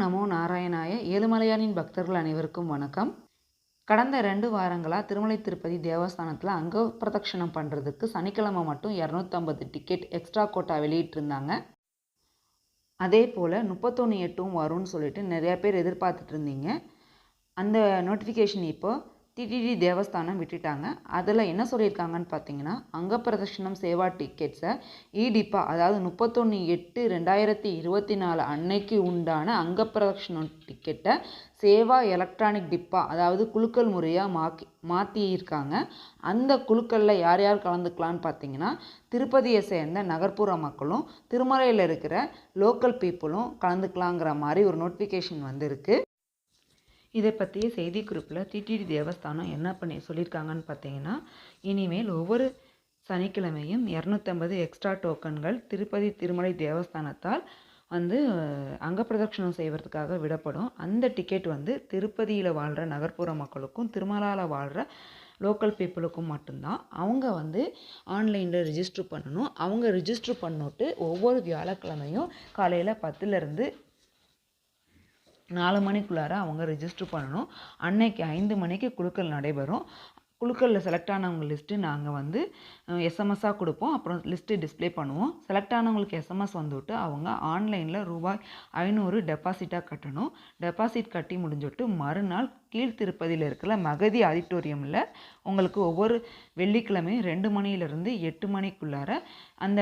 நமோ நாராயணாய ஏழுமலையானின் பக்தர்கள் அனைவருக்கும் வணக்கம். கடந்த ரெண்டு வாரங்களாக திருமலை திருப்பதி தேவஸ்தானத்தில் அங்க பிரதட்சணம் பண்ணுறதுக்கு சனிக்கிழமை மட்டும் இரநூத்தம்பது டிக்கெட் எக்ஸ்ட்ரா கோட்டா வெளியிட்டிருந்தாங்க. அதே போல் முப்பத்தொன்று எட்டும் வரும்னு சொல்லிட்டு நிறையா பேர் எதிர்பார்த்துட்டு இருந்தீங்க. அந்த நோட்டிஃபிகேஷன் இப்போது டிடிடி தேவஸ்தானம் விட்டுட்டாங்க. அதில் என்ன சொல்லியிருக்காங்கன்னு பார்த்தீங்கன்னா அங்க சேவா டிக்கெட்ஸை இடிப்பா அதாவது முப்பத்தொன்று எட்டு ரெண்டாயிரத்தி இருபத்தி நாலு அன்னைக்கு உண்டான அங்க டிக்கெட்டை சேவா எலக்ட்ரானிக் டிப்பா அதாவது குழுக்கள் முறையாக மாக்கி மாற்றியிருக்காங்க அந்த குழுக்களில் யார் யார் கலந்துக்கலான்னு பார்த்தீங்கன்னா திருப்பதியை சேர்ந்த நகர்ப்புற மக்களும் திருமலையில் இருக்கிற லோக்கல் பீப்புளும் கலந்துக்கலாங்கிற மாதிரி ஒரு நோட்டிஃபிகேஷன் வந்திருக்கு. இதை பற்றிய செய்தி குறிப்பில் டிடிடி தேவஸ்தானம் என்ன பண்ணி சொல்லியிருக்காங்கன்னு பார்த்தீங்கன்னா இனிமேல் ஒவ்வொரு சனிக்கிழமையும் இரநூத்தம்பது எக்ஸ்ட்ரா டோக்கன்கள் திருப்பதி திருமலை தேவஸ்தானத்தால் வந்து அங்கப்பிரதட்சணம் செய்வதற்காக விடப்படும். அந்த டிக்கெட் வந்து திருப்பதியில் வாழ்கிற நகர்ப்புற மக்களுக்கும் திருமலாவில் வாழ்கிற லோக்கல் பீப்புளுக்கும் மட்டும்தான். அவங்க வந்து ஆன்லைனில் ரிஜிஸ்டர் பண்ணணும். அவங்க ரிஜிஸ்டர் பண்ணிட்டு ஒவ்வொரு வியாழக்கிழமையும் காலையில் பத்துலேருந்து நாலு மணிக்குள்ளார அவங்க ரிஜிஸ்டர் பண்ணணும். அன்னைக்கு ஐந்து மணிக்கு குழுக்கள் நடைபெறும். குழுக்களில் செலக்ட் ஆனவங்க லிஸ்ட்டு நாங்கள் வந்து எஸ்எம்எஸ்ஸாக கொடுப்போம். அப்புறம் லிஸ்ட்டு டிஸ்பிளே பண்ணுவோம். செலக்ட் ஆனவங்களுக்கு எஸ்எம்எஸ் வந்துவிட்டு அவங்க ஆன்லைனில் ரூபாய் ஐநூறு டெபாசிட்டாக கட்டணும். டெபாசிட் கட்டி முடிஞ்சுட்டு மறுநாள் கீழ்த்திருப்பதியில் இருக்கிற மகதி ஆடிட்டோரியமில் உங்களுக்கு ஒவ்வொரு வெள்ளிக்கிழமையும் ரெண்டு மணிலேருந்து எட்டு மணிக்குள்ளார அந்த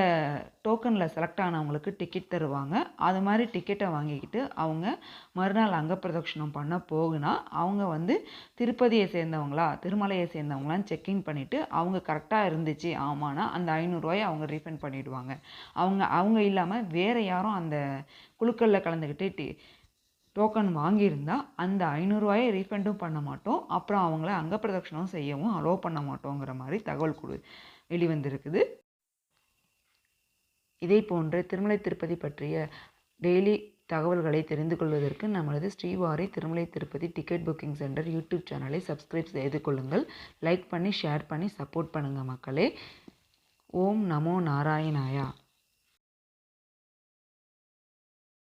டோக்கனில் செலக்ட் ஆனவங்களுக்கு டிக்கெட் தருவாங்க. அது மாதிரி டிக்கெட்டை வாங்கிக்கிட்டு அவங்க மறுநாள் அங்க பிரதட்சணம் பண்ண போகுனா அவங்க வந்து திருப்பதியை சேர்ந்தவங்களா திருமலையை சேர்ந்தவங்களான்னு செக்இன் பண்ணிவிட்டு அவங்க கரெக்டாக இருந்துச்சு ஆமானா அந்த ஐநூறுரூவாயை அவங்க ரீஃபண்ட் பண்ணிவிடுவாங்க அவங்க அவங்க இல்லாமல் வேறு யாரும் அந்த குழுக்களில் கலந்துக்கிட்டு டி டோக்கன் வாங்கியிருந்தால் அந்த ஐநூறுரூவாயை ரீஃபண்டும் பண்ண மாட்டோம். அப்புறம் அவங்கள அங்க பிரதட்சணம் செய்யவும் அலோவ் பண்ண மாட்டோங்கிற மாதிரி தகவல் கொடு வெளிவந்திருக்குது. இதே போன்று திருமலை திருப்பதி பற்றிய டெய்லி தகவல்களை தெரிந்து கொள்வதற்கு நம்மளது Srivari Tirumala Tirupati ticket booking centre YouTube சேனலை சப்ஸ்கிரைப் செய்து கொள்ளுங்கள். லைக் பண்ணி ஷேர் பண்ணி சப்போர்ட் பண்ணுங்கள் மக்களே. ஓம் நமோ நாராயணாயா.